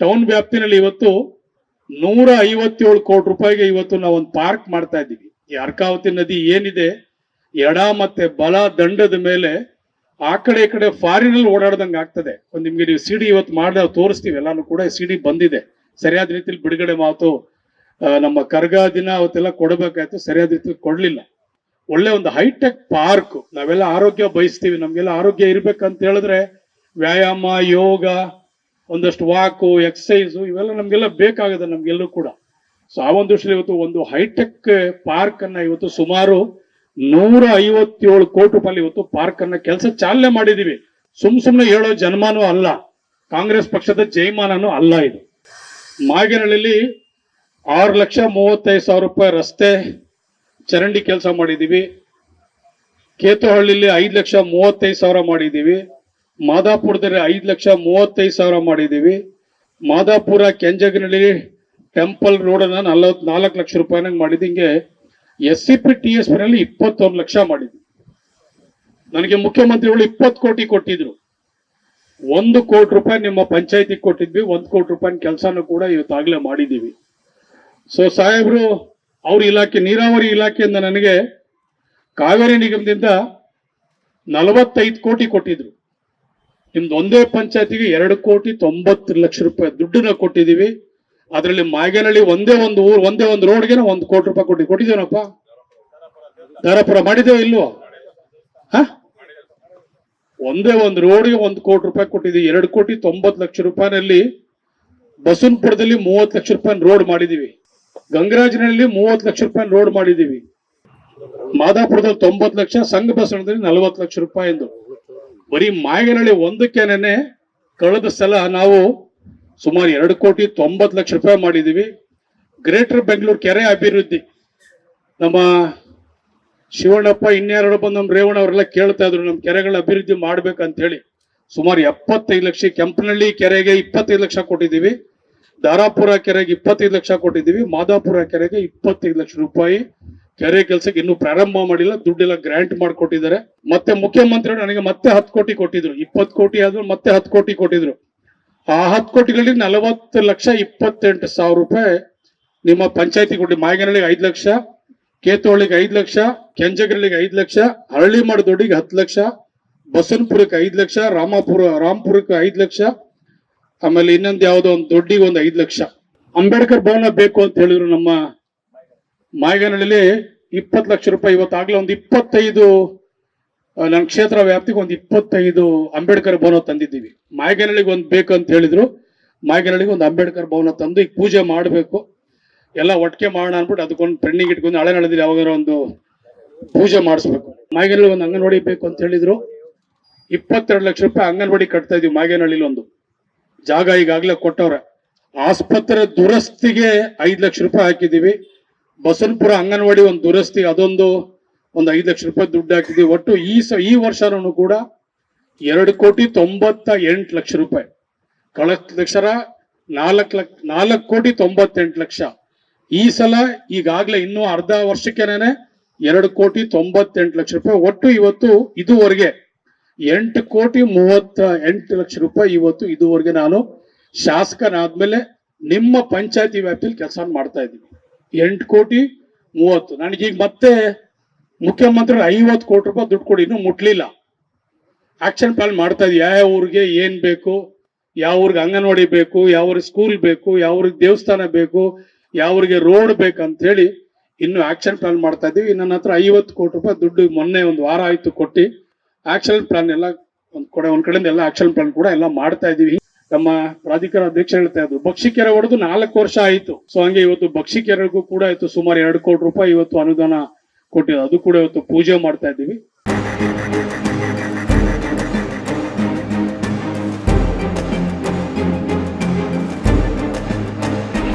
Town ವ್ಯಾಪ್ತಿನಲ್ಲಿ ಇವತ್ತು ನೂರ ಐವತ್ತೇಳು ಕೋಟಿ ರೂಪಾಯಿಗೆ ಇವತ್ತು ನಾವು ಒಂದು ಪಾರ್ಕ್ ಮಾಡ್ತಾ ಇದ್ದೀವಿ. ಈ ಅರ್ಕಾವತಿ ನದಿ ಏನಿದೆ, ಎಡ ಮತ್ತೆ ಬಲ ದಂಡದ ಮೇಲೆ ಆ ಕಡೆ ಈ ಕಡೆ ಫಾರಿನಲ್ಲಿ ಓಡಾಡ್ದಂಗೆ ಆಗ್ತದೆ. ಒಂದು ನಿಮ್ಗೆ ನೀವು ಸಿಡಿ ಇವತ್ತು ಮಾಡಿದ ತೋರಿಸ್ತೀವಿ, ಎಲ್ಲಾನು ಕೂಡ ಸಿಡಿ ಬಂದಿದೆ. ಸರಿಯಾದ ರೀತಿಯಲ್ಲಿ ಬಿಡುಗಡೆ ಮಾತು ನಮ್ಮ ಕರ್ಗ ದಿನ ಅವತ್ತೆಲ್ಲ ಕೊಡಬೇಕಾಯ್ತು, ಸರಿಯಾದ ರೀತಿಯಲ್ಲಿ ಕೊಡ್ಲಿಲ್ಲ. ಒಳ್ಳೆ ಒಂದು ಹೈಟೆಕ್ ಪಾರ್ಕ್, ನಾವೆಲ್ಲ ಆರೋಗ್ಯ ಬಯಸ್ತೀವಿ, ನಮ್ಗೆಲ್ಲ ಆರೋಗ್ಯ ಇರ್ಬೇಕಂತ ಹೇಳಿದ್ರೆ ವ್ಯಾಯಾಮ, ಯೋಗ ಒಂದಷ್ಟು ವಾಕು ಎಕ್ಸಸೈಸು ಇವೆಲ್ಲ ನಮಗೆಲ್ಲ ಬೇಕಾಗದೆ ನಮಗೆಲ್ಲೂ ಕೂಡ. ಸೊ ಆ ಒಂದು ದೃಷ್ಟಿಯಲ್ಲಿ ಇವತ್ತು ಒಂದು ಹೈಟೆಕ್ ಪಾರ್ಕ್ ಅನ್ನ ಇವತ್ತು ಸುಮಾರು ನೂರ ಐವತ್ತೇಳು ಕೋಟಿ ರೂಪಾಯಿ ಇವತ್ತು ಪಾರ್ಕ್ ಅನ್ನ ಕೆಲಸ ಚಾಲನೆ ಮಾಡಿದೀವಿ. ಸುಮ್ ಸುಮ್ನೆ ಹೇಳೋ ಜನ್ಮಾನೂ ಅಲ್ಲ. ಕಾಂಗ್ರೆಸ್ ಪಕ್ಷದ ಜೈಮಾನನೂ ಅಲ್ಲ ಇದು. ಮಾಗೇನಹಳ್ಳಿಲಿ ಆರು ಲಕ್ಷ ಮೂವತ್ತೈದು ಸಾವಿರ ರೂಪಾಯಿ ರಸ್ತೆ ಚರಂಡಿ ಕೆಲಸ ಮಾಡಿದೀವಿ. ಕೇತುಹಳ್ಳಿಲಿ ಐದು ಲಕ್ಷ ಮೂವತ್ತೈದು ಸಾವಿರ ಮಾಡಿದೀವಿ. ಮಾದಾಪುರದಲ್ಲಿ ಐದು ಲಕ್ಷ ಮೂವತ್ತೈದು ಸಾವಿರ ಮಾಡಿದ್ದೀವಿ. ಮಾದಾಪುರ, ಕೆಂಜಗಿನಲ್ಲಿ ಟೆಂಪಲ್ ರೋಡನ್ನ ನಲವತ್ ನಾಲ್ಕು ಲಕ್ಷ ರೂಪಾಯಿನಾಗ ಮಾಡಿದ್ದು ಹಿಂಗೆ S C P, T S ಪಿನಲ್ಲಿ ಇಪ್ಪತ್ತೊಂದು ಲಕ್ಷ ಮಾಡಿದ್ವಿ. ನನಗೆ ಮುಖ್ಯಮಂತ್ರಿಗಳು ಇಪ್ಪತ್ತು ಕೋಟಿ ಕೊಟ್ಟಿದ್ರು. ಒಂದು ಕೋಟಿ ರೂಪಾಯಿ ನಿಮ್ಮ ಪಂಚಾಯತಿಗೆ ಕೊಟ್ಟಿದ್ವಿ. ಒಂದು ಕೋಟಿ ರೂಪಾಯಿ ಕೆಲಸನೂ ಕೂಡ ಇವತ್ತಾಗಲೇ ಮಾಡಿದ್ದೀವಿ. ಸೊ ಸಾಹೇಬರು, ಅವ್ರ ಇಲಾಖೆ, ನೀರಾವರಿ ಇಲಾಖೆಯಿಂದ ನನಗೆ ಕಾವೇರಿ ನಿಗಮದಿಂದ ನಲವತ್ತೈದು ಕೋಟಿ ಕೊಟ್ಟಿದ್ರು. ನಿಮ್ದು ಒಂದೇ ಪಂಚಾಯತಿಗೆ ಎರಡು ಕೋಟಿ ತೊಂಬತ್ತು ಲಕ್ಷ ರೂಪಾಯಿ ದುಡ್ಡನ್ನ ಕೊಟ್ಟಿದ್ದೀವಿ. ಅದರಲ್ಲಿ ಮಾಗೇನಹಳ್ಳಿ ಒಂದೇ ಒಂದು ಊರು, ಒಂದೇ ಒಂದು ರೋಡ್ಗೆ ಒಂದು ಕೋಟಿ ರೂಪಾಯಿ ಕೊಟ್ಟು ಕೊಟ್ಟಿದ್ದೇನಪ್ಪ? ದಾರಾಪುರ ಮಾಡಿದ್ದೇವೆ ಇಲ್ವೋ? ಒಂದೇ ಒಂದು ರೋಡ್ಗೆ ಒಂದು ಕೋಟಿ ರೂಪಾಯಿ ಕೊಟ್ಟಿದ್ದೀವಿ. ಎರಡು ಕೋಟಿ ತೊಂಬತ್ತು ಲಕ್ಷ ರೂಪಾಯಿನಲ್ಲಿ ಬಸವನಪುರದಲ್ಲಿ ಮೂವತ್ತು ಲಕ್ಷ ರೂಪಾಯಿ ರೋಡ್ ಮಾಡಿದೀವಿ ಗಂಗರಾಜನಲ್ಲಿ ಮೂವತ್ತು ಲಕ್ಷ ರೂಪಾಯಿ ರೋಡ್ ಮಾಡಿದೀವಿ ಮಾದಾಪುರದಲ್ಲಿ ತೊಂಬತ್ತು ಲಕ್ಷ ಸಂಘ ಬಸವನದಲ್ಲಿ ನಲವತ್ತು ಲಕ್ಷ ರೂಪಾಯಿ ಎಂದು. ಬರೀ ಮಾಯಗನಹಳ್ಳಿ ಒಂದಕ್ಕೇನೆ ಕಳೆದ ಸಲ ನಾವು ಸುಮಾರು ಎರಡು ಕೋಟಿ ತೊಂಬತ್ತು ಲಕ್ಷ ರೂಪಾಯಿ ಮಾಡಿದೀವಿ. ಗ್ರೇಟರ್ ಬೆಂಗಳೂರು ಕೆರೆ ಅಭಿವೃದ್ಧಿ. ನಮ್ಮ ಶಿವಣ್ಣಪ್ಪ ಇನ್ಯಾರು ಬಂದು ನಮ್ಮ ರೇವಣ್ಣ ಅವರೆಲ್ಲ ಕೇಳ್ತಾ ಇದ್ರು, ನಮ್ಮ ಕೆರೆಗಳ ಅಭಿವೃದ್ಧಿ ಮಾಡ್ಬೇಕಂತ ಹೇಳಿ ಸುಮಾರು ಎಪ್ಪತ್ತೈದು ಲಕ್ಷ, ಕೆಂಪನಹಳ್ಳಿ ಕೆರೆಗೆ ಇಪ್ಪತ್ತೈದು ಲಕ್ಷ ಕೊಟ್ಟಿದ್ದೀವಿ. ದಾರಾಪುರ ಕೆರೆಗೆ ಇಪ್ಪತ್ತೈದು ಲಕ್ಷ ಕೊಟ್ಟಿದ್ದೀವಿ. ಮಾದಾಪುರ ಕೆರೆಗೆ ಇಪ್ಪತ್ತೈದು ಲಕ್ಷ ರೂಪಾಯಿ. ಕೆರೆ ಕೆಲಸಕ್ಕೆ ಇನ್ನೂ ಪ್ರಾರಂಭ ಮಾಡಿಲ್ಲ, ದುಡ್ಡೆಲ್ಲ ಗ್ರಾಂಟ್ ಮಾಡಿಕೊಟ್ಟಿದ್ದಾರೆ. ಮತ್ತೆ ಮುಖ್ಯಮಂತ್ರಿಗಳು ನನಗೆ ಮತ್ತೆ ಹತ್ತು ಕೋಟಿ ಕೊಟ್ಟಿದ್ರು. ಇಪ್ಪತ್ತು ಕೋಟಿ ಆದ್ರೂ ಮತ್ತೆ ಹತ್ತು ಕೋಟಿ ಕೊಟ್ಟಿದ್ರು. ಆ ಹತ್ತು ಕೋಟಿಗಳಲ್ಲಿ ನಲವತ್ತು ಲಕ್ಷ ಇಪ್ಪತ್ತೆಂಟು ಸಾವಿರ ರೂಪಾಯಿ ನಿಮ್ಮ ಪಂಚಾಯತಿ ಕೊಟ್ಟು ಮಾಯಗನಹಳ್ಳಿಗೆ ಐದು ಲಕ್ಷ ಕೇತೋಳಿಗೆ ಐದು ಲಕ್ಷ ಕೆಂಜಗರಳಿಗೆ ಐದು ಲಕ್ಷ ಹರಳಿ ದೊಡ್ಡಿಗೆ ಹತ್ತು ಲಕ್ಷ, ಬಸವನಪುರಕ್ಕೆ ಐದು ಲಕ್ಷ, ರಾಮಪುರ, ರಾಮಪುರಕ್ಕೆ ಐದು ಲಕ್ಷ, ಆಮೇಲೆ ಇನ್ನೊಂದು ಯಾವುದೋ ಒಂದು ದೊಡ್ಡಿಗೆ ಒಂದು ಐದು ಲಕ್ಷ. ಅಂಬೇಡ್ಕರ್ ಭವನ ಬೇಕು ಅಂತ ಹೇಳಿದ್ರು ನಮ್ಮ ಮಾಯಗನಹಳ್ಳಿಲಿ ಇಪ್ಪತ್ತು ಲಕ್ಷ ರೂಪಾಯಿ ಇವತ್ತಾಗ್ಲೇ ಒಂದು ಇಪ್ಪತ್ತೈದು ನನ್ನ ಕ್ಷೇತ್ರ ವ್ಯಾಪ್ತಿಗೆ ಒಂದು ಇಪ್ಪತ್ತೈದು ಅಂಬೇಡ್ಕರ್ ಭವನ ತಂದಿದ್ದೀವಿ. ಮಾಯಗನಹಳ್ಳಿಗೆ ಒಂದು ಬೇಕು ಅಂತ ಹೇಳಿದ್ರು. ಮಾಯಗನಹಳ್ಳಿಗೆ ಒಂದು ಅಂಬೇಡ್ಕರ್ ಭವನ ತಂದು ಈಗ ಪೂಜೆ ಮಾಡಬೇಕು. ಎಲ್ಲ ಒಟ್ಟಿಗೆ ಮಾಡೋಣ ಅನ್ಬಿಟ್ಟು ಅದಕ್ಕೊಂದು ಪೆಂಡಿಂಗ್ ಇಟ್ಕೊಂಡು ಹಳೆ ನಡೆದಿಲ್ಲ ಯಾವಾಗಾರ ಒಂದು ಪೂಜೆ ಮಾಡಿಸ್ಬೇಕು. ಮಾಯಗನಹಳ್ಳಿ ಒಂದು ಅಂಗನವಾಡಿ ಬೇಕು ಅಂತ ಹೇಳಿದ್ರು. ಇಪ್ಪತ್ತೆರಡು ಲಕ್ಷ ರೂಪಾಯಿ ಅಂಗನವಾಡಿ ಕಟ್ತಾ ಇದೀವಿ ಮಾಯಗನಹಳ್ಳಿಲಿ ಒಂದು. ಜಾಗ ಈಗಾಗಲೇ ಕೊಟ್ಟವ್ರೆ. ಆಸ್ಪತ್ರೆ ದುರಸ್ತಿಗೆ ಐದು ಲಕ್ಷ ರೂಪಾಯಿ ಹಾಕಿದೀವಿ ಬಸವನಪುರ ಅಂಗನವಾಡಿ ಒಂದು ದುರಸ್ತಿ, ಅದೊಂದು ಒಂದು ಐದು ಲಕ್ಷ ರೂಪಾಯಿ ದುಡ್ಡು ಹಾಕಿದ್ವಿ. ಒಟ್ಟು ಈ ಸ, ಈ ವರ್ಷನೂ ಕೂಡ ಎರಡು ಕೋಟಿ ತೊಂಬತ್ತ ಎಂಟು ಲಕ್ಷ ರೂಪಾಯಿ. ಕಳೆದ ಲಕ್ಷರ ನಾಲ್ಕು ಲಕ್ಷ ನಾಲ್ಕು ಕೋಟಿ ತೊಂಬತ್ತೆಂಟು ಲಕ್ಷ. ಈ ಸಲ ಈಗಾಗಲೇ ಇನ್ನೂ ಅರ್ಧ ವರ್ಷಕ್ಕೇನೆ ಎರಡು ಕೋಟಿ ತೊಂಬತ್ತೆಂಟು ಲಕ್ಷ ರೂಪಾಯಿ. ಒಟ್ಟು ಇವತ್ತು ಇದುವರೆಗೆ ಎಂಟು ಕೋಟಿ ಮೂವತ್ತ ಎಂಟು ಲಕ್ಷ ರೂಪಾಯಿ ಇವತ್ತು ಇದುವರೆಗೆ ನಾನು ಶಾಸಕನಾದ್ಮೇಲೆ ನಿಮ್ಮ ಪಂಚಾಯತಿ ವ್ಯಾಪ್ತಿಯಲ್ಲಿ ಕೆಲಸ ಮಾಡ್ತಾ ಇದ್ದೀನಿ. ಎಂಟು ಕೋಟಿ ಮೂವತ್ತು. ನನಗೀಗ ಮತ್ತೆ ಮುಖ್ಯಮಂತ್ರಿ ಐವತ್ತು ಕೋಟಿ ರೂಪಾಯಿ ದುಡ್ಡು ಕೊಡಿ, ಇನ್ನೂ ಮುಟ್ಲಿಲ್ಲ. ಆಕ್ಷನ್ ಪ್ಲಾನ್ ಮಾಡ್ತಾ ಇದ್ದೀವಿ ಯಾವ ಊರಿಗೆ ಏನು ಬೇಕು, ಯಾವ ಊರಿಗೆ ಅಂಗನವಾಡಿ ಬೇಕು, ಯಾವ ಊರಿಗೆ ಸ್ಕೂಲ್ ಬೇಕು, ಯಾವ ಊರಿಗೆ ದೇವಸ್ಥಾನ ಬೇಕು, ಯಾವ ಊರಿಗೆ ರೋಡ್ ಬೇಕಂತ ಹೇಳಿ ಇನ್ನು ಆಕ್ಷನ್ ಪ್ಲಾನ್ ಮಾಡ್ತಾ ಇದ್ದೀವಿ ನನ್ನ ಹತ್ರ ಐವತ್ತು ಕೋಟಿ ರೂಪಾಯಿ ದುಡ್ಡು ಮೊನ್ನೆ ಒಂದು ವಾರ ಆಯ್ತು ಕೊಟ್ಟು ಆಕ್ಷನ್ ಪ್ಲಾನ್ ಎಲ್ಲ ಒಂದ್ ಕಡೆ, ಒಂದ್ ಕಡೆಯಿಂದ ಎಲ್ಲ ಆಕ್ಷನ್ ಪ್ಲಾನ್ ಕೂಡ ಎಲ್ಲ ಮಾಡ್ತಾ ಇದೀವಿ. ನಮ್ಮ ಪ್ರಾಧಿಕಾರ ಅಧ್ಯಕ್ಷ ಹೇಳ್ತಾ ಇದ್ರು ಬಕ್ಷಿಕೆರೆ ಹೊಡೆದು ನಾಲ್ಕು ವರ್ಷ ಆಯ್ತು. ಸೊ ಹಂಗೆ ಇವತ್ತು ಬಕ್ಷಿಕೆರೆಗೂ ಕೂಡ ಇವತ್ತು ಸುಮಾರು ಎರಡು ಕೋಟಿ ರೂಪಾಯಿ ಇವತ್ತು ಅನುದಾನ ಕೊಟ್ಟಿದೆ. ಅದು ಕೂಡ ಇವತ್ತು ಪೂಜೆ ಮಾಡ್ತಾ ಇದ್ದೀವಿ.